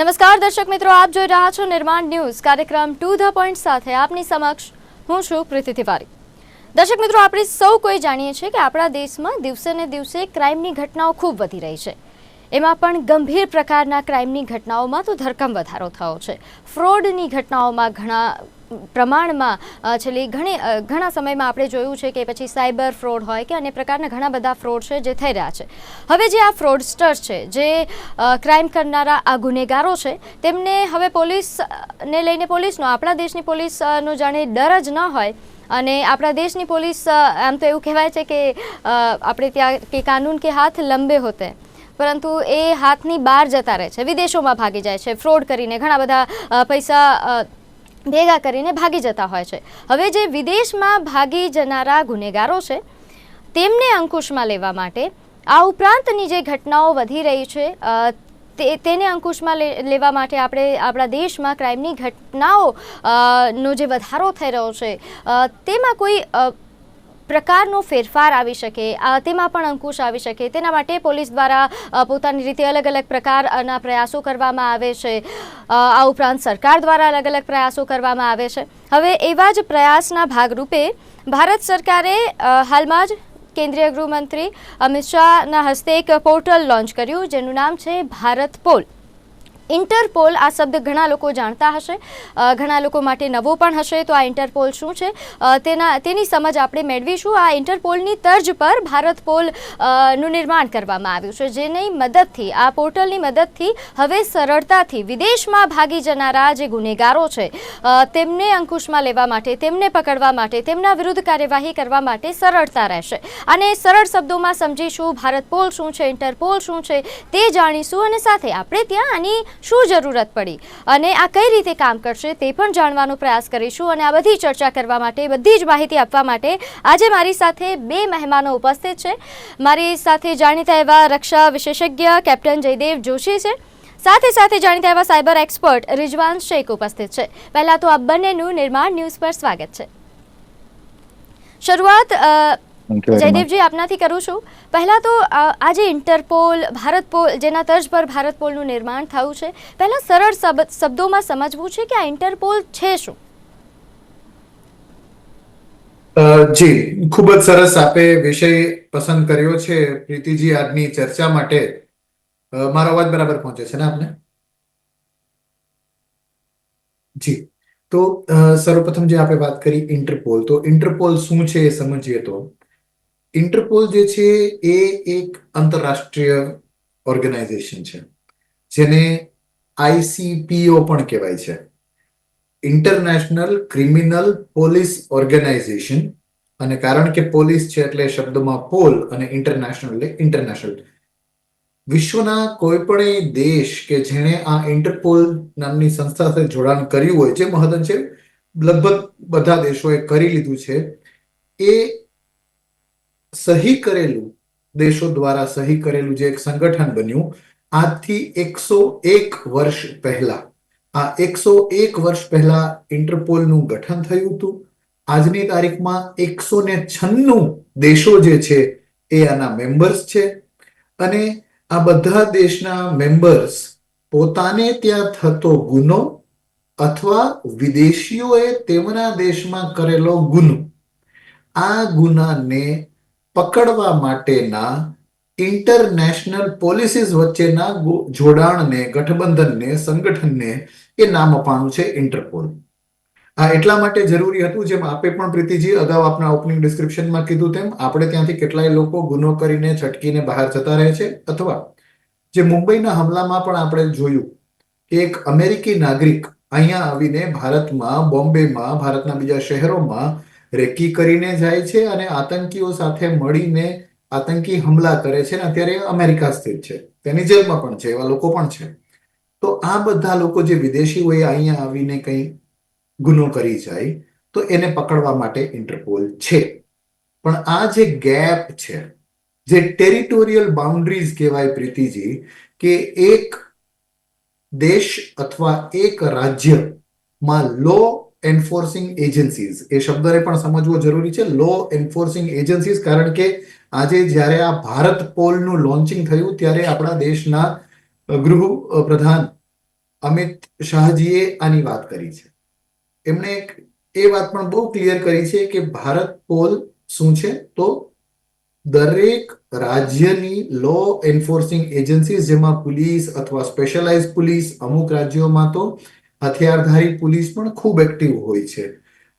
નમસ્કાર, દર્શક મિત્રો, આપ જોઈ રહ્યા છો નિર્માણ ન્યૂઝ. કાર્યક્રમ ટુ ધ પોઈન્ટ સાથે આપની સમક્ષ હું છું પ્રીતિ તિવારી. દર્શક મિત્રો, આપણે સૌ કોઈ જાણીએ છીએ કે આપણા દેશમાં દિવસે ને દિવસે ક્રાઇમની ઘટનાઓ ખૂબ વધી રહી છે. એમાં પણ ગંભીર પ્રકારના ક્રાઇમની ઘટનાઓમાં તો ધરકમ વધારો થયો છે. ફ્રોડની ઘટનાઓમાં ઘણા પ્રમાણમાં છેલ્લી ઘણી ઘણા સમયમાં આપણે જોયું છે કે પછી સાયબર ફ્રોડ હોય કે અન્ય પ્રકારના ઘણા બધા ફ્રોડ છે જે થઈ રહ્યા છે. હવે જે આ ફ્રોડસ્ટર છે, જે ક્રાઇમ કરનારા આ ગુનેગારો છે, તેમને હવે પોલીસને લઈને પોલીસનો, આપણા દેશની પોલીસનો જાણે ડર જ ન હોય અને આપણા દેશની પોલીસ આમ તો એવું કહેવાય છે કે આપણે ત્યાં કે કાનૂન કે હાથ લંબે હોતે. પરંતુ એ હાથની બહાર જતા રહે છે, વિદેશોમાં ભાગી જાય છે, ફ્રોડ કરીને ઘણા બધા પૈસા ભેગા કરીને ભાગી જતા હોય છે. હવે જે વિદેશમાં ભાગી જનારા ગુનેગારો છે, તેમને અંકુશમાં લેવા માટે આ ઉપરાંતની જે ઘટનાઓ વધી રહી છે તેને અંકુશમાં લેવા માટે આપણે આપણા દેશમાં ક્રાઇમની ઘટનાઓ નો જે વધારો થઈ રહ્યો છે તેમાં કોઈ પ્રકારનો ફેરફાર આવી શકે તેમાં પણ અંકુશ આવી શકે. તેના માટે પોલીસ દ્વારા પોતાની રીતે અલગ અલગ પ્રકારના પ્રયાસો કરવામાં આવે છે. આ ઉપરાંત સરકાર દ્વારા અલગ અલગ પ્રયાસો કરવામાં આવે છે. હવે એવા જ પ્રયાસના ભાગરૂપે ભારત સરકારે હાલમાં જ કેન્દ્રીય ગૃહમંત્રી અમિત શાહના હસ્તે એક પોર્ટલ લોન્ચ કર્યું, જેનું નામ છે ભારત પોલ. ઇન્ટરપોલ આ શબ્દ ઘણા લોકો જાણતા હશે. ઘણા લોકો માટે નવો પણ હશે. તો આ ઇન્ટરપોલ શું છે? તેના, તેની સમજ આપણે મેળવીશું. આ ઇન્ટરપોલની તર્જ પર ભારત પોલનું નિર્માણ કરવામાં આવ્યું છે, જેની મદદથી, આ પોર્ટલની મદદથી હવે સરળતાથી વિદેશમાં ભાગી જનારા જે ગુનેગારો છે તેમને અંકુશમાં લેવા માટે, તેમને પકડવા માટે, તેમના વિરુદ્ધ કાર્યવાહી કરવા માટે સરળતા રહેશે. અને સરળ શબ્દોમાં સમજીશું. ભારત પોલ શું છે? ઇન્ટરપોલ શું છે? તે જાણીશું. અને સાથે આપણે ત્યાં આની શું જરૂરત પડી અને આ કઈ રીતે કામ કરશે તે પણ જાણવાનો પ્રયાસ કરીશું અને આ બધી ચર્ચા કરવા માટે, બધી જ માહિતી આપવા માટે આજે મારી સાથે બે મહેમાનો ઉપસ્થિત છે. મારી સાથે જાણીતા એવા રક્ષા વિશેષજ્ઞ કેપ્ટન જયદેવ જોશી છે. સાથે સાથે જાણીતા એવા સાયબર એક્સપર્ટ રિજવાન શેખ ઉપસ્થિત છે. પહેલા તો આ બંનેનું નિર્માણ ન્યૂઝ પર સ્વાગત છે. શરૂઆત જયદેવજી આપનાથી કરું છું. પહેલા તો આજે આ જે ઇન્ટરપોલ ભારત પોલ જેના તર્જ પર ભારત પોલનું નિર્માણ થયું છે પહેલા સરળ શબ્દોમાં સમજવું છે કે આ ઇન્ટરપોલ છે શું? જી ખૂબ જ સરસ આપે વિષય પસંદ કર્યો છે પ્રીતિજી આજની ચર્ચા માટે. મારો અવાજ બરાબર પહોંચે છે ને આપને? જી તો સર્વપ્રથમ જે આપણે વાત કરી ઇન્ટરપોલ તો ઇન્ટરપોલ શું છે એ સમજીએ તો ઇન્ટરપોલ જે છે એ એક આંતરરાષ્ટ્રીય ઓર્ગેનાઇઝેશન છે, જેને આઈસીપીઓ પણ કહેવાય છે. ઇન્ટરનેશનલ ક્રિમિનલ પોલીસ ઓર્ગેનાઇઝેશન અને કારણ કે પોલીસ છે એટલે શબ્દમાં પોલ અને ઇન્ટરનેશનલ એટલે ઇન્ટરનેશનલ વિશ્વના કોઈ પણ દેશ કે જેણે આ ઇન્ટરપોલ નામની સંસ્થા સાથે જોડાણ કર્યું હોય, જે મહત્વ છે લગભગ બધા દેશોએ કરી લીધું છે, એ સહી કરેલું, દેશો દ્વારા સહી કરેલું જે એક સંગઠન બન્યું, આજથી એકસો એક વર્ષ પહેલા. આ એકસો એક વર્ષ પહેલા ઇન્ટરપોલનું ગઠન થયું હતું. આજની તારીખમાં એકસો ને છન્નું દેશો જે છે એ આના મેમ્બર્સ છે. અને આ બધા દેશના મેમ્બર્સ પોતાને ત્યાં થતો ગુનો અથવા વિદેશીઓએ તેમના દેશમાં કરેલો ગુનો. આ ગુનાને પકડવા માટેના ઇન્ટરનેશનલ પોલિસીસ વચ્ચેના જોડાણને, ગઠબંધનને, સંગઠનને એ નામ અપાણું છે ઇન્ટરપોલ આ એટલા માટે જરૂરી હતું, જેમ આપે પણ પ્રીતિજી અગાઉ આપના ઓપનિંગ ડિસ્ક્રિપ્શનમાં કીધું તેમ, આપણે ત્યાંથી કેટલાય લોકો ગુનો કરીને છટકીને બહાર જતા રહે છે, અથવા જે મુંબઈના હમલામાં પણ આપણે જોયું કે એક અમેરિકી નાગરિક અહીંયા આવીને ભારતમાં, બોમ્બેમાં, ભારતના બીજા શહેરોમાં રેકી કરીને જાય છે અને આતંકીઓ સાથે મળીને આતંકી હમલા કરે છે અને અત્યારે અમેરિકા સ્થિત છે. તેની જેલમાં પણ છે, એવા લોકો પણ છે. તો આ બધા લોકો જે વિદેશી હોય અહીંયા આવીને કંઈ ગુનો કરી જાય, તો એને પકડવા માટે ઇન્ટરપોલ છે. પણ આ જે ગેપ છે, જે ટેરિટોરિયલ બાઉન્ડ્રીઝ કહેવાય પ્રીતિજી, કે એક દેશ અથવા એક રાજ્યમાં લો એન્ફોર્સિંગ એજન્સીઝ એ શબ્દને પણ સમજવો જરૂરી છે. લો એન્ફોર્સિંગ એજન્સીઝ કારણ કે આજે જ્યારે આ ભારત પોલનું લોન્ચિંગ થયું, ત્યારે આપણા દેશના ગૃહ પ્રધાન અમિત શાહજીએ આની વાત કરી છે. એમણે એ વાત પણ બહુ ક્લિયર કરી છે કે ભારત પોલ શું છે? તો દરેક રાજ્યની લો એન્ફોર્સિંગ એજન્સીસ જેમાં પોલીસ અથવા સ્પેશિયલાઇઝ પોલીસ અમુક રાજ્યોમાં તો હથિયારધારી પોલીસ પણ ખૂબ એક્ટિવ હોય છે.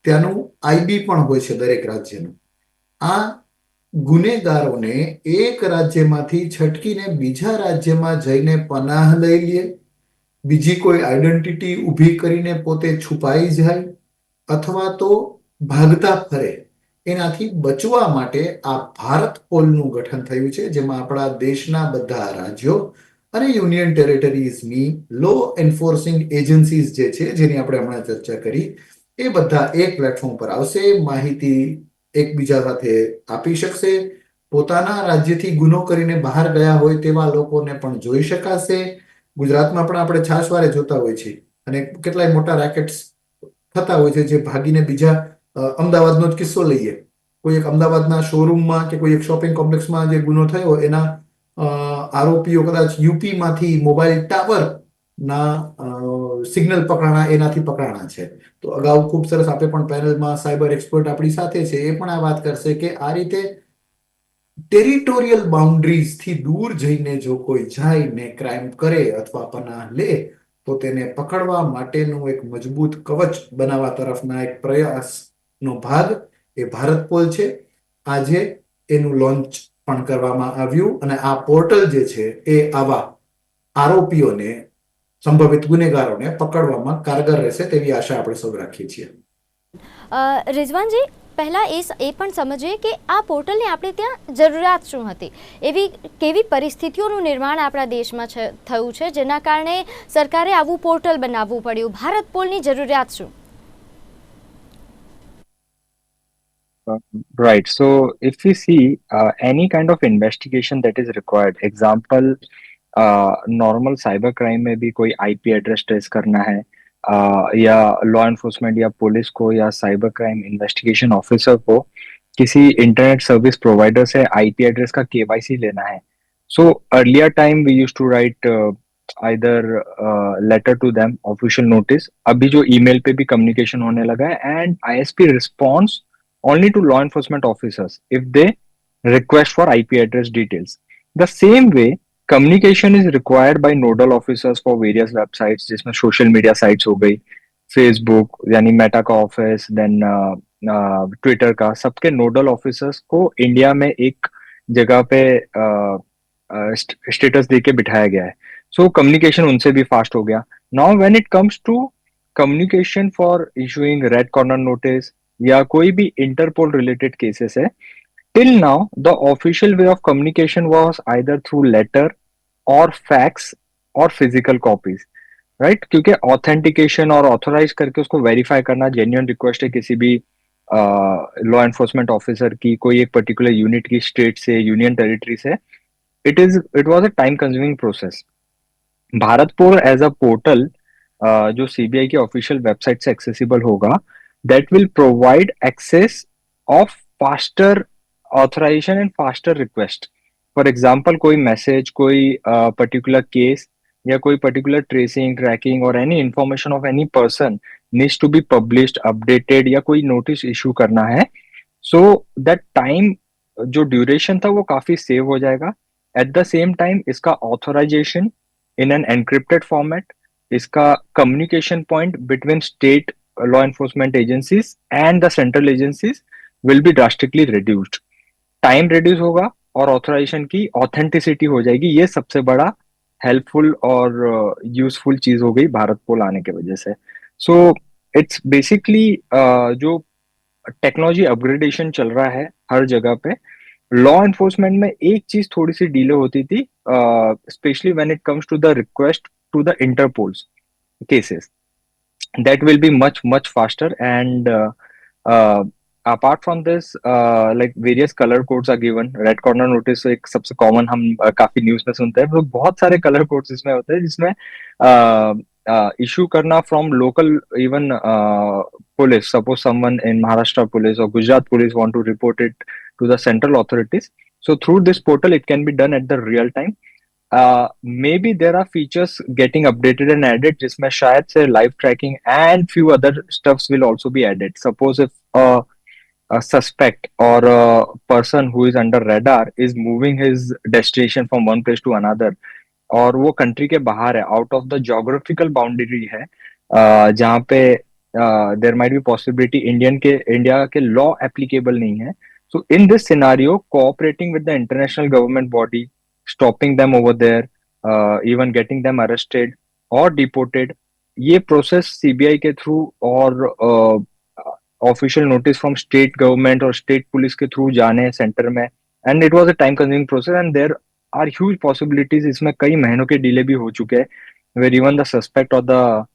ત્યાંનું આઈબી પણ હોય છે દરેક રાજ્યનું. આ ગુનેગારોને એક રાજ્યમાંથી છટકીને બીજા રાજ્યમાં જઈને પનાહ લઈ લે, બીજી કોઈ આઈડેન્ટિટી ઊભી કરીને પોતે છુપાઈ જાય, અથવા તો ભાગતા ફરે, એનાથી બચવા માટે આ ભારત પોલનું ગઠન થયું છે, જેમાં આપણા દેશના બધા રાજ્યો અને યુનિયન ટેરેટરીઝની લો એન્ફોર્સિંગ એજન્સીઝ જે છે, જેની આપણે હમણાં ચર્ચા કરી, એ બધા એક પ્લેટફોર્મ પર આવશે, માહિતી એકબીજા સાથે આપી શકશે, પોતાના રાજ્યથી ગુનો કરીને બહાર ગયા હોય તેવા લોકોને પણ જોઈ શકાશે. ગુજરાતમાં પણ આપણે છાશવારે જોતા હોય છે અને કેટલાય મોટા રેકેટ્સ થતા હોય છે જે ભાગીને બીજા અમદાવાદનો જ કિસ્સો લઈએ. કોઈ એક અમદાવાદના શોરૂમમાં કે કોઈ એક શોપિંગ કોમ્પ્લેક્સમાં જે ગુનો થયો, એના આરોપીઓ કદાચ યુપીમાંથી મોબાઈલ ટાવર ના સિગ્નલ પકડાણા, એનાથી પકડાણા છે. તો અગાઉ ખૂબ સરસ આપણે પણ પેનલમાં સાયબર એક્સપર્ટ આપણી સાથે છે, એ પણ આ વાત કરશે કે આ રીતે ટેરિટોરિયલ બાઉન્ડ્રીઝથી દૂર જઈને જો કોઈ જાય ને ક્રાઇમ કરે અથવા પનાહ લે, તો તેને પકડવા માટેનું એક મજબૂત કવચ બનાવવા તરફના એક પ્રયાસનો ભાગ એ ભારત પોલ છે. આજે એનું લોન્ચ પણ કરવામાં આવ્યું અને આ પોર્ટલ જે છે એ આવા આરોપીઓને, સંભવિત ગુનેગારોને પકડવામાં કારગર રહેશે તેવી આશા આપણે સૌ રાખીએ છીએ. રિઝવાનજી, પહેલાં એ એ પણ સમજીએ કે આ પોર્ટલની આપણે ત્યાં જરૂરિયાત શું હતી? એવી કેવી પરિસ્થિતિઓનું નિર્માણ આપણા દેશમાં થયું છે, જેના કારણે સરકારે આવું પોર્ટલ બનાવવું પડ્યું? ભારત પોલની જરૂરિયાત શું? Right. So if we see uh, any kind of investigation that is required example normal cyber crime में भी कोई आईपी एड्रेस ट्रेस करना है uh, या लॉ एनफोर्समेंट या पुलिस को या साइबर क्राइम इन्वेस्टिगेशन ऑफिसर को किसी इंटरनेट सर्विस प्रोवाइडर से आईपी एड्रेस का केवाईसी लेना है. So earlier time we use to write either letter to them official notice अभी जो ईमेल पे भी कम्युनिकेशन होने लगा है and ISP response only to law enforcement officers if they request for IP address details. The same way, communication is required by nodal officers for various websites जिसमें social media sites हो गई Facebook यानी Meta का office then Twitter का सबके nodal officers को India में एक जगह पे स्टेटस दे के गया है सो so, कम्युनिकेशन उनसे भी फास्ट हो गया now when it comes to communication for issuing red corner notice या कोई भी इंटरपोल रिलेटेड केसेस है till now the official way of communication was either through letter और फैक्स और फ़िज़िकल कॉपीज राइट क्योंकि ऑथेंटिकेशन और ऑथोराइज करके उसको वेरीफाई करना जेन्यून रिक्वेस्ट है किसी भी लॉ एनफोर्समेंट ऑफिसर की, कोई एक पर्टिकुलर यूनिट की स्टेट से यूनियन टेरिटरी से it is it was a time consuming process Bharatpol as a portal जो सीबीआई की ऑफिशियल वेबसाइट से एक्सेसिबल होगा that will provide access of faster authorization and faster request. For example कोई message कोई uh, particular case या कोई particular tracing tracking और any information of any person needs to be publish updated या कोई notice issue करना है so that time जो ड्यूरेशन था वो काफ़ी सेव हो जाएगा एट द सेम टाइम इसका authorisation in an encrypted format इसका communication point between state law enforcement agencies and the central agencies will be drastically reduced. Time reduce होगा और ऑथराइजेशन की ऑथेंटिसिटी हो जाएगी। ये सबसे बड़ा हेल्पफुल और यूजफुल uh, चीज़ हो गई भारत पोल आने की वजह से। सो इट्स बेसिकली जो टेक्नोलॉजी अपग्रेडेशन चल रहा है हर जगह पे लॉ एनफोर्समेंट में एक चीज़ थोड़ी सी डीले होती थी specially when it comes to the request to the Interpol's cases that will be much much faster and uh, uh, apart from this uh, like various color codes are given red corner notice एक सबसे common हम uh, काफी news में सुनते हैं तो बहुत सारे कलर कोड्स इसमें होते हैं जिसमें इशू करना from local even police suppose someone in Maharashtra police और Gujarat police want to report it to the central authorities so through this portal it can be done at the real time May be there are features getting updated and added जिसमें शायद से live tracking and few other stuffs will also be added suppose if a suspect or a person who is under radar is moving his destination from one place to another और वो country के बाहर है out of the geographical boundary है uh, जहाँ पे there might be possibility Indian के India के लॉ एप्लीकेबल नहीं है। So in this scenario cooperating with the international government body stopping them over there even getting them arrested और deported ये process CBI के थ्रू और official notice from state government और state police के through जाने centre में. And it was a time consuming process and there are huge possibilities इसमें कई महीनों के डिले भी हो चुके हैं वेर इवन द सस्पेक्ट और the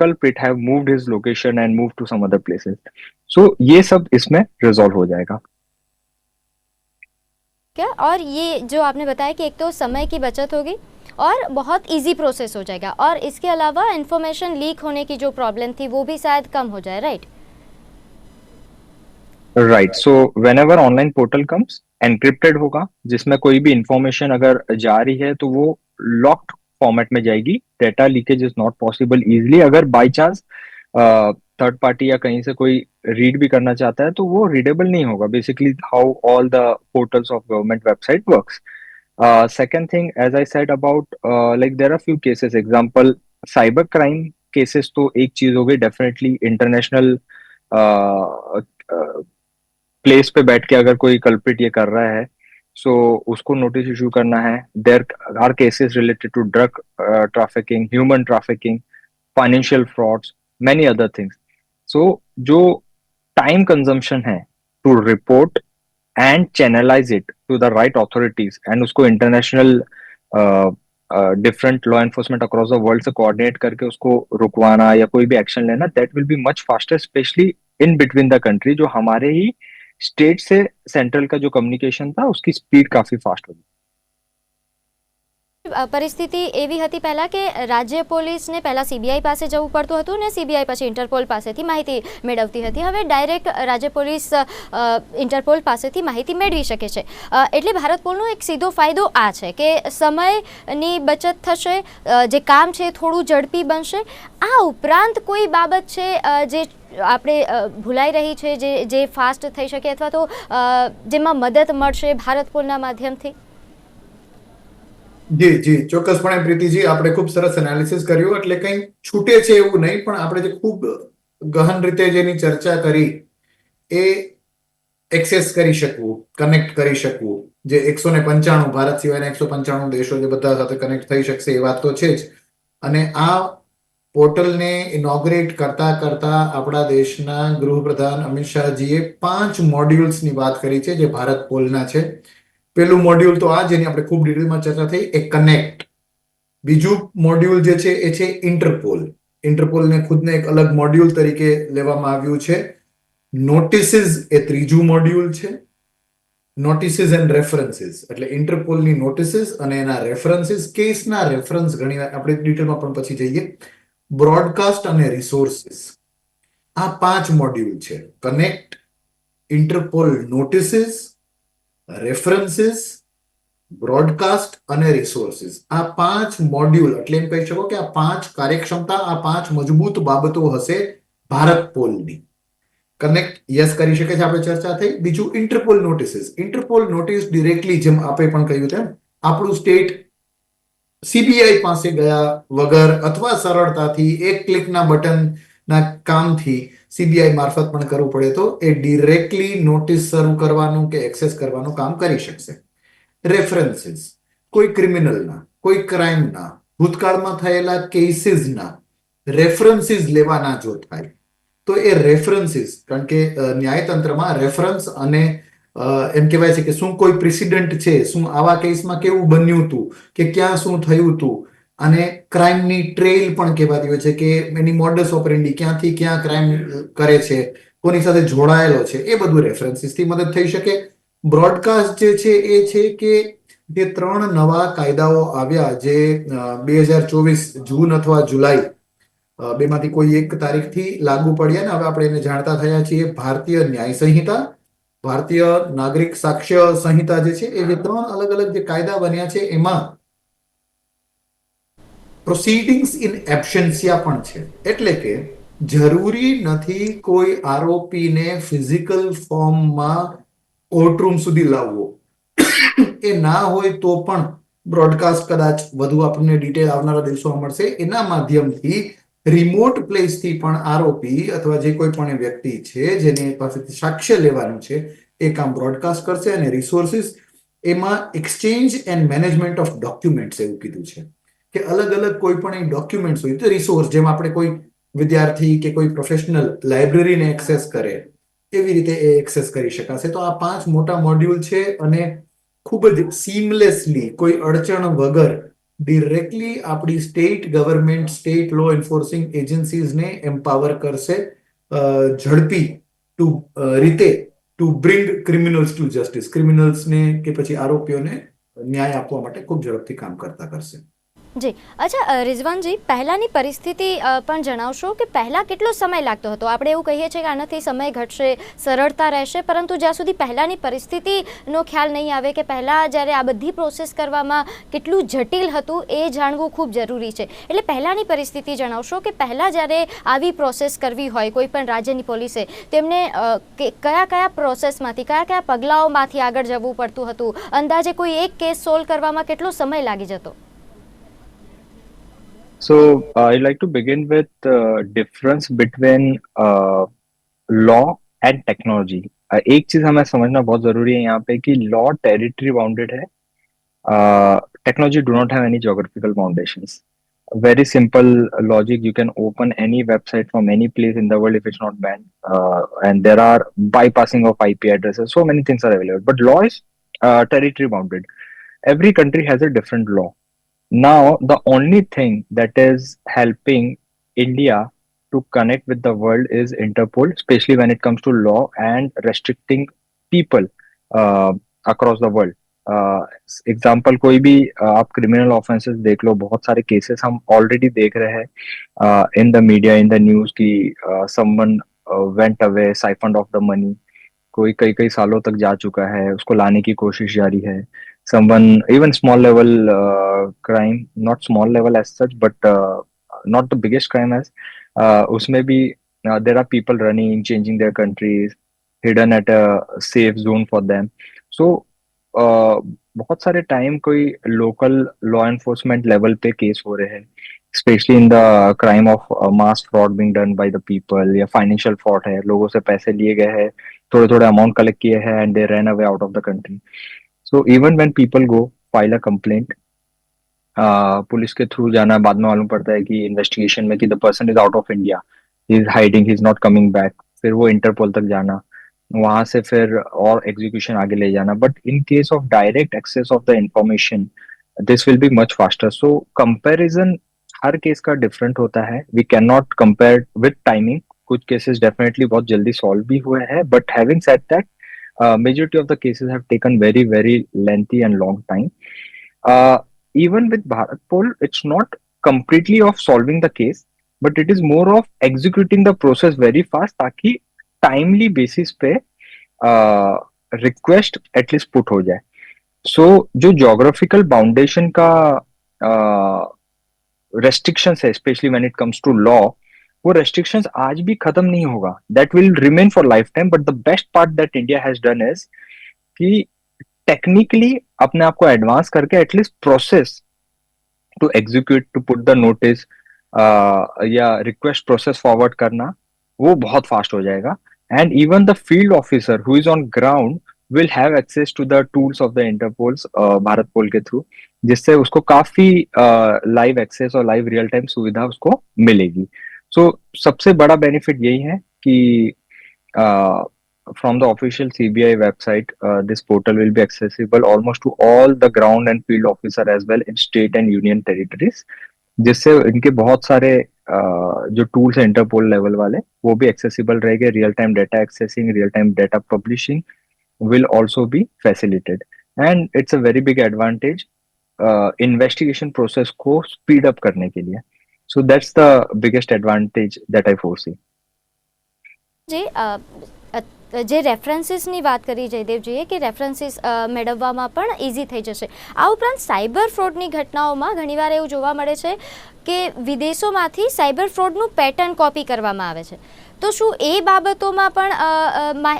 culprit have moved his location and moved to some other places. So ये सब इसमें रिजॉल्व हो जाएगा। क्या? और ये जो आपने बताया कि एक तो समय की बचत होगी और बहुत इजी प्रोसेस हो जाएगा। और इसके अलावा इंफॉर्मेशन लीक होने की जो प्रॉब्लम थी, वो भी शायद कम हो जाए right right so whenever online portal comes encrypted होगा, जिसमें कोई भी इंफॉर्मेशन अगर जा रही है तो वो लॉक्ड फॉर्मेट में जाएगी। Data leakage is not possible easily अगर बाई चांस थर्ड पार्टी या कहीं से कोई रीड भी करना चाहता है तो वो रीडेबल नहीं होगा। Basically how all the portals of government website works second thing as I said about like there are few cases example cyber crime cases तो एक चीज़ हो गई डेफिनेटली इंटरनेशनल प्लेस पे बैठ के अगर कोई कल्प्रिट ये कर रहा है सो so, उसको नोटिस इशू करना है। There are cases related to drug trafficking human trafficking financial frauds many other things so जो टाइम कंजम्पशन है to report and channelise it to the right authorities and उसको international different law enforcement across the world से coordinate करके उसको रुकवाना या कोई भी एक्शन लेना that will be much faster specially in between the country जो हमारे ही स्टेट से सेंट्रल का जो कम्युनिकेशन था, उसकी स्पीड काफ़ी फास्ट होगी। પરિસ્થિતિ એવી હતી પહેલાં કે રાજ્ય પોલીસને પહેલાં સીબીઆઈ પાસે જવું પડતું હતું ને સીબીઆઈ પછી ઇન્ટરપોલ પાસેથી માહિતી મેળવતી હતી. હવે ડાયરેક્ટ રાજ્ય પોલીસ ઇન્ટરપોલ પાસેથી માહિતી મેળવી શકે છે. એટલે ભારત પોલનો એક સીધો ફાયદો આ છે કે સમયની બચત થશે જે કામ છે થોડું ઝડપી બનશે. આ ઉપરાંત કોઈ બાબત છે જે આપણે ભૂલાઈ રહી છે, જે જે ફાસ્ટ થઈ શકે અથવા તો જેમાં મદદ મળશે ભારત પોલના માધ્યમથી? જી જી. ચોક્કસપણે પ્રીતિજી, આપણે ખૂબ સરસ એનાલિસિસ કર્યું. એટલે કંઈ છૂટે છે એવું નહીં, પણ આપણે જે ખૂબ ગહન રીતે જેની ચર્ચા કરી એ એક્સેસ કરી શકવું કનેક્ટ કરી શકવું. જે એકસો ને પંચાણું, ભારત સિવાયના એકસો પંચાણું દેશો જે બધા સાથે કનેક્ટ થઈ શકશે, એ વાત તો છે જ. અને આ પોર્ટલને ઇનોગ્રેટ કરતા કરતા આપણા દેશના ગૃહપ્રધાન અમિત શાહજીએ પાંચ મોડ્યુલ્સની વાત કરી છે, જે ભારત પોલના છે. પેલું મોડ્યુલ તો આ જેની આપણે ખૂબ ડિટેલમાં ચર્ચા થઈ, એ કનેક્ટ બીજું મોડ્યુલ જે છે, એ છે ઇન્ટરપોલ ઇન્ટરપોલને ખુદને એક અલગ મોડ્યુલ તરીકે લેવામાં આવ્યું છે. નોટિસીસ એ ત્રીજું મોડ્યુલ છે. નોટિસીસ એન્ડ રેફરન્સીસ એટલે ઇન્ટરપોલની નોટિસીસ અને એના રેફરન્સીસ કેસના રેફરન્સ ઘણી આપણે ડિટેલમાં પણ પછી જઈએ. બ્રોડકાસ્ટ અને રિસોર્સિસ આ પાંચ મોડ્યુલ છે. Connect Interpol notices references broadcast અને રિસોર્સિસ આ પાંચ મોડ્યુલ એટલે એમ કહી શકો કે આ પાંચ કાર્યક્ષમતા, આ પાંચ મજબૂત બાબતો હશે ભારત પોલની. કનેક્ટ યસ કરી શકે છે આપણે ચર્ચા થઈ. બીજું Interpol notices Interpol notice directly જેમ આપણે પણ કહ્યું તેમ, આપણું સ્ટેટ સીબીઆઈ પાસે ગયા વગર અથવા સરળતાથી એક ક્લિકના બટનના કામથી સીબીઆઈ મારફત પણ કરવું પડે તો એ ડિરેક્ટલી નોટિસ શરૂ કરવાનું કે એક્સેસ કરવાનું કામ કરી શકશે. રેફરન્સીસ કોઈ ક્રિમિનલના કોઈ ક્રાઇમના ભૂતકાળમાં થયેલા કેસીસના રેફરન્સીસ લેવાના જો થાય, તો એ રેફરન્સીસ કારણ કે ન્યાયતંત્રમાં રેફરન્સ અને એમ કહેવાય છે કે શું કોઈ પ્રેસિડેન્ટ છે, શું આવા કેસમાં કેવું બન્યું હતું કે ક્યાં શું થયું હતું અને ક્રાઇમની ટ્રેલ પણ કહેવાતી હોય છે કે એની મોડસ ઓપરેન્ડી ક્યાંથી ક્યાં ક્રાઇમ કરે છે, કોની સાથે જોડાયેલો છે, એ બધું રેફરન્સીસથી મદદ થઈ શકે. બ્રોડકાસ્ટ જે છે એ છે કે જે ત્રણ નવા કાયદાઓ આવ્યા જે બે હજાર ચોવીસ જૂન અથવા જુલાઈ બેમાંથી કોઈ એક તારીખથી લાગુ પડ્યા ને, હવે આપણે એને જાણતા થયા છીએ ભારતીય ન્યાય સંહિતા, ભારતીય નાગરિક સાક્ષ્ય સંહિતા જે છે એ જે ત્રણ અલગ અલગ જે કાયદા બન્યા છે એમાં પ્રોસિડિંગ્સ ઇન એબસેન્સિયા પણ છે. એટલે કે જરૂરી નથી કોઈ આરોપીને ફિઝિકલ ફોર્મમાં કોર્ટરૂમ સુધી લાવવો. એ ના હોય તો પણ બ્રોડકાસ્ટ કદાચ વધુ આપણને ડિટેલ આવનારા દિવસોમાં મળશે. એના માધ્યમથી રિમોટ પ્લેસથી પણ આરોપી અથવા જે કોઈ પણ વ્યક્તિ છે, જેની પાસેથી સાક્ષ્ય લેવાનું છે, એ કામ બ્રોડકાસ્ટ કરશે અને રિસોર્સિસ એમાં exchange and management of documents એવું કીધું છે. કે અલગ અલગ કોઈ પણ ડોક્યુમેન્ટ્સ હોય, તો રિસોર્સ જેમ આપણે કોઈ વિદ્યાર્થી કે કોઈ પ્રોફેશનલ લાઇબ્રેરીને એક્સેસ કરે, એવી રીતે એ એક્સેસ કરી શકાશે. તો આ પાંચ મોટા મોડ્યુલ છે અને ખૂબ જ સીમલેસલી કોઈ અડચણ વગર ડિરેક્ટલી આપણી state government state law enforcing એજન્સીઝને empower કરશે ઝડપી ટુ રીતે to bring criminals to justice ક્રિમિનલ્સને કે પછી આરોપીઓને ન્યાય આપવા માટે ખૂબ ઝડપથી કામ કરતા કરશે. જી. અચ્છા રિઝવાનજી, પહેલાંની પરિસ્થિતિ પણ જણાવશો કે પહેલાં કેટલો સમય લાગતો હતો? આપણે એવું કહીએ છીએ કે આનાથી સમય ઘટશે, સરળતા રહેશે, પરંતુ જ્યાં સુધી પહેલાંની પરિસ્થિતિનો ખ્યાલ નહીં આવે કે પહેલાં જ્યારે આ બધી પ્રોસેસ કરવામાં કેટલું જટિલ હતું, એ જાણવું ખૂબ જરૂરી છે. એટલે પહેલાંની પરિસ્થિતિ જણાવશો કે પહેલાં જ્યારે આવી પ્રોસેસ કરવી હોય, કોઈ પણ રાજ્યની પોલીસે, તેમને કયા કયા પ્રોસેસમાંથી કયા કયા પગલાઓમાંથી આગળ જવું પડતું હતું? અંદાજે કોઈ એક કેસ સોલ્વ કરવામાં કેટલો સમય લાગી જતો? So uh, I'd like to begin with the difference between uh, law and technology. Uh, एक चीज हमें समझना बहुत जरूरी है यहाँ पे कि लॉ टेरिटरी बाउंडेड है technology do not have any geographical foundations very simple logic you can open any website from any place in the world if it's not banned uh, and there are bypassing of ip addresses so many things are available but law is uh, territory bounded every country has a different law Now the only thing that is helping india to connect with the world is interpol especially when it comes to law and restricting people uh, across the world example uh, कोई भी uh, आप criminal offences देख लो बहुत सारे cases हम already देख रहे हैं in the media in the news की someone went away siphoned off the money कोई कई कई सालों तक जा चुका है उसको लाने की कोशिश जारी है someone even small level uh, crime not small level as such but uh, not the biggest crime as uh, उसमें भी uh, there are people running changing their countries hidden at a safe zone for them so uh, बहुत सारे time कोई local law enforcement level पे case हो रहे हैं specially in the crime of mass fraud being done by the people या financial fraud है लोगों से पैसे लिए गए हैं थोड़े थोड़े अमाउंट कलेक्ट किए हैं and they run away out of the country so even when people go file a complaint police के थ्रू जाना बाद में मालूम पड़ता है कि इन्वेस्टिगेशन में कि the person is out of India is hiding is not coming back फिर वो इंटरपोल तक जाना, वहाँ से फिर और एग्जीक्यूशन आगे ले जाना. But in case of direct access of the information this will be much faster so comparison her case का डिफरेंट होता है. We can not compare with timing कुछ केसेस डेफिनेटली बहुत जल्दी सॉल्व भी हुए हैं but having set that uh, majority of the cases have taken very very lengthy and long time uh, even with bharatpol it's not completely of solving the case but it is more of executing the process very fast taki timely basis pe uh, request at least put हो जाए सो so, जो geographical boundation का restrictions especially when it comes to law uh, वो restrictions आज भी खत्म नहीं होगा। That will remain for life time but the best part that India has done is कि टेक्निकली अपने आप को एडवांस करके at least process to execute to put the notice या रिक्वेस्ट प्रोसेस फॉरवर्ड करना वो बहुत फास्ट हो जाएगा। And even the field officer who is on ground will have access to the of the interpols uh, Bharatpol के through जिससे उसको काफ़ी लाइव एक्सेस और लाइव रियल टाइम सुविधा उसको मिलेगी। सो so, सबसे बड़ा बेनिफिट यही है कि the official CBI website, uh, this portal will be accessible almost to all the ground and field officer as well in state and union territories. जिससे इनके बहुत सारे uh, जो टूल्स हैं इंटरपोल लेवल वाले वो भी एक्सेसिबल रहेंगे real time data accessing real time data publishing will also be facilitated and it's a very big advantage investigation process को स्पीड अप करने के लिए So, that's the biggest advantage that I foresee. જે જે રેફરન્સીસની વાત કરી જયદેવજીએ કે રેફરન્સીસ મેળવવામાં પણ ઇઝી થઈ જશે આ ઉપરાંત સાયબર ફ્રોડની ઘટનાઓમાં ઘણીવાર એવું જોવા મળે છે કે વિદેશોમાંથી સાયબર ફ્રોડનું પેટર્ન કોપી કરવામાં આવે છે તો શું એ બાબતોમાં પણ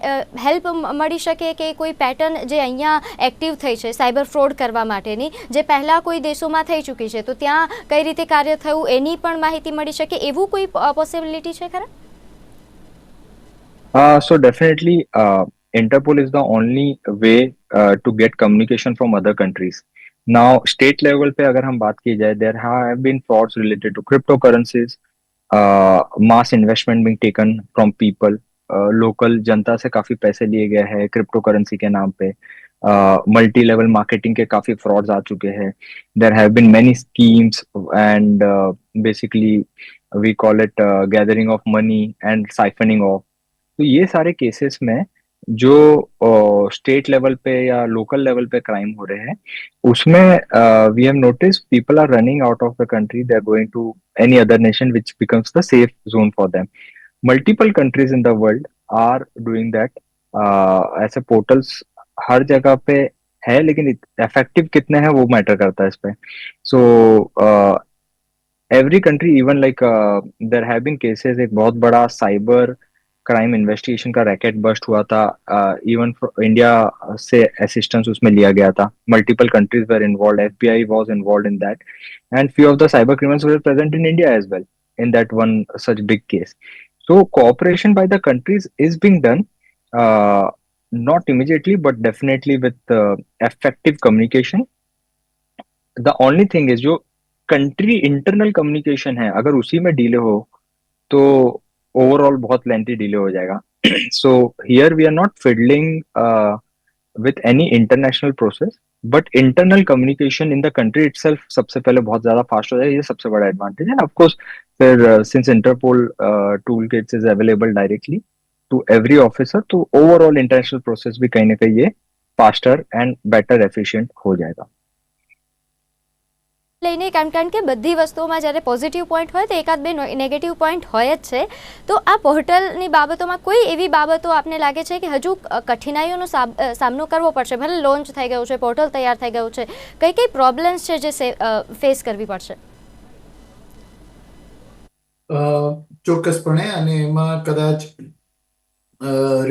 હેલ્પ મળી શકે કે કોઈ પેટર્ન જે અહીંયા એક્ટિવ થઈ છે સાયબર ફ્રોડ કરવા માટેની જે પહેલાં કોઈ દેશોમાં થઈ ચૂકી છે તો ત્યાં કઈ રીતે કાર્ય થયું એની પણ માહિતી મળી શકે એવું કોઈ પોસિબિલિટી છે ખરા Uh, so definitely, uh, Interpol is the only way uh, to get communication from other countries. Now, state level पे अगर हम बात की जाए, there have been frauds related to cryptocurrencies, investment being taken from people, uh, local जनता से काफ़ी पैसे लिए गए हैं क्रिप्टो करेंसी के नाम पे। मल्टी लेवल मार्केटिंग के काफ़ी फ्रॉड्स आ चुके हैं। There have been many schemes and basically we call it gathering of money and siphoning off तो ये सारे केसेस में जो स्टेट लेवल पे या लोकल लेवल पे क्राइम हो रहे हैं, उसमें we have notice people are running out of the country they are going to any other nation which becomes the safe zone for them multiple countries in the world are doing that ऐसे portals हर जगह पे है, लेकिन effective कितने हैं वो matter करता है इस पे। So every country even like there have been cases एक बहुत बड़ा साइबर क्राइम इन्वेस्टिगेशन का रैकेट बस्ट हुआ था इवन इंडिया से असिस्टेंस उसमें लिया गया था। Multiple countries were involve F B I was involve in that and few of the cyber criminals were present in India as well that one such big case. So cooperation by the countries is being done uh, not immediately but definitely with effective communication. The only thing is जो country internal communication है अगर उसी में delay हो तो overall बहुत lengthy delay हो जाएगा। So here we are not fiddling with any international process but internal communication in the country itself सबसे पहले बहुत ज़्यादा फास्ट हो जाएगा, ये सबसे बड़ा एडवांटेज है। ऑफ़ कोर्स फिर since Interpol tool kits is available directly to every officer तो ओवरऑल इंटरनेशनल प्रोसेस भी कहीं ना कहीं ये फास्टर एंड बेटर एफिशिएंट हो जाएगा। લઈને કારણ કે બધી વસ્તુઓમાં જ્યારે પોઝિટિવ પોઈન્ટ હોય તો એકાદ બે નેગેટિવ પોઈન્ટ હોય જ છે. તો આ પોર્ટલની બાબતોમાં કોઈ એવી બાબતો આપને લાગે છે કે હજુ કઠિનાઈઓનો સામનો કરવો પડશે? ભલે લોન્ચ થઈ ગયું છે પોર્ટલ તૈયાર થઈ ગયું છે. કઈ કઈ પ્રોબ્લેમ્સ છે જે ફેસ કરવી પડશે? ચોક્કસપણે, અને એમાં કદાચ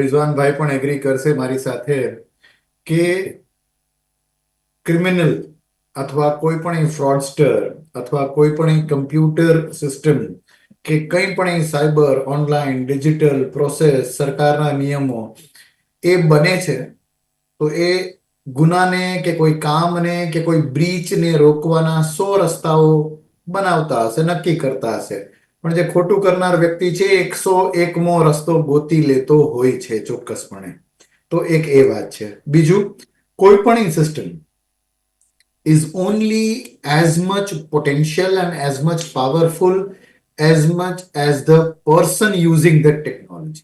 રિઝવાનભાઈ પણ એગ્રી કરશે મારી સાથે કે ક્રિમિનલ અથવા કોઈ પણ ફ્રોડસ્ટર અથવા કોઈ પણ કમ્પ્યુટર સિસ્ટમ કે કંઈ પણ સાયબર ઓનલાઈન ડિજિટલ પ્રોસેસ સરકારના નિયમો, એ બને છે, તો એ ગુનાને કે કોઈ કામને કે કોઈ બ્રીચને રોકવાના સો રસ્તાઓ બનાવતા હશે, નક્કી કરતા હશે. પણ જે ખોટું કરનાર વ્યક્તિ છે એકસો એકમો રસ્તો ગોતી લેતો હોય છે ચોક્કસપણે. તો એક એ વાત છે. બીજું, કોઈ પણ system is only as much potential and as much powerful as much as the person using the technology.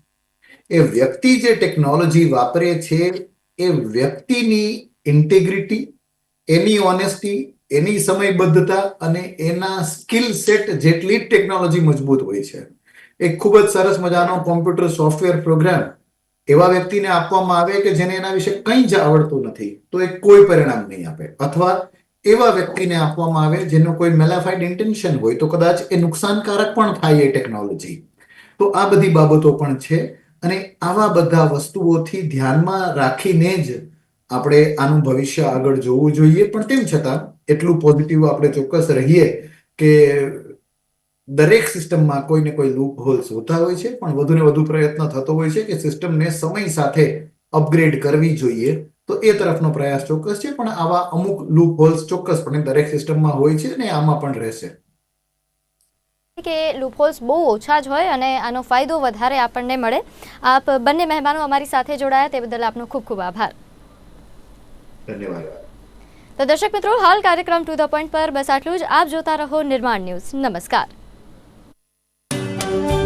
એ વ્યક્તિ જે ટેકનોલોજી વાપરે છે, એ વ્યક્તિની ઇન્ટેગ્રિટી એની ઓનેસ્ટી એની સમયબદ્ધતા અને એના સ્કિલ સેટ જેટલી જ ટેકનોલોજી મજબૂત હોય છે એક ખૂબ જ સરસ મજાનો કોમ્પ્યુટર સોફ્ટવેર પ્રોગ્રામ એવા વ્યક્તિને આપવામાં આવે કે જેને એના વિશે કંઈ જ આવડતું નથી, તો એ કોઈ પરિણામ નહીં આપે. અથવા એવા વ્યક્તિને આપવામાં આવે જેનું કોઈ મેલાફાઇડ ઇન્ટેન્શન હોય, તો કદાચ એ નુકસાનકારક પણ થાય એ ટેકનોલોજી. તો આ બધી બાબતો પણ છે અને આવા બધા વસ્તુઓથી ધ્યાનમાં રાખીને જ આપણે આનું ભવિષ્ય આગળ જોવું જોઈએ. પણ તેમ છતાં, એટલું પોઝિટિવ આપણે ચોક્કસ રહીએ કે દરેક સિસ્ટમમાં કોઈ ને કોઈ લૂપ હોલ્સ હોતા હોય છે પણ વધુ ને વધુ પ્રયત્ન થતો હોય છે કે સિસ્ટમને સમય સાથે અપગ્રેડ કરવી જોઈએ તો એ તરફનો પ્રયાસ ચોક્કસ છે પણ આવા અમુક લૂપ હોલ્સ ચોક્કસપણે દરેક સિસ્ટમમાં હોય છે અને આમાં પણ રહેશે. કે લૂપહોલ્સ બહુ ઓછા જ હોય અને આનો ફાયદો વધારે આપણને મળે. આપ બંને મહેમાનો અમારી સાથે જોડાયા તે બદલ આપનો ખૂબ ખૂબ આભાર. ધન્યવાદ. તો દર્શક મિત્રો હાલ કાર્યક્રમ ટુ ધ પોઈન્ટ પર. બસ આટલું જ. આપ જોતા રહો નિર્માણ ન્યૂઝ. નમસ્કાર. Thank you.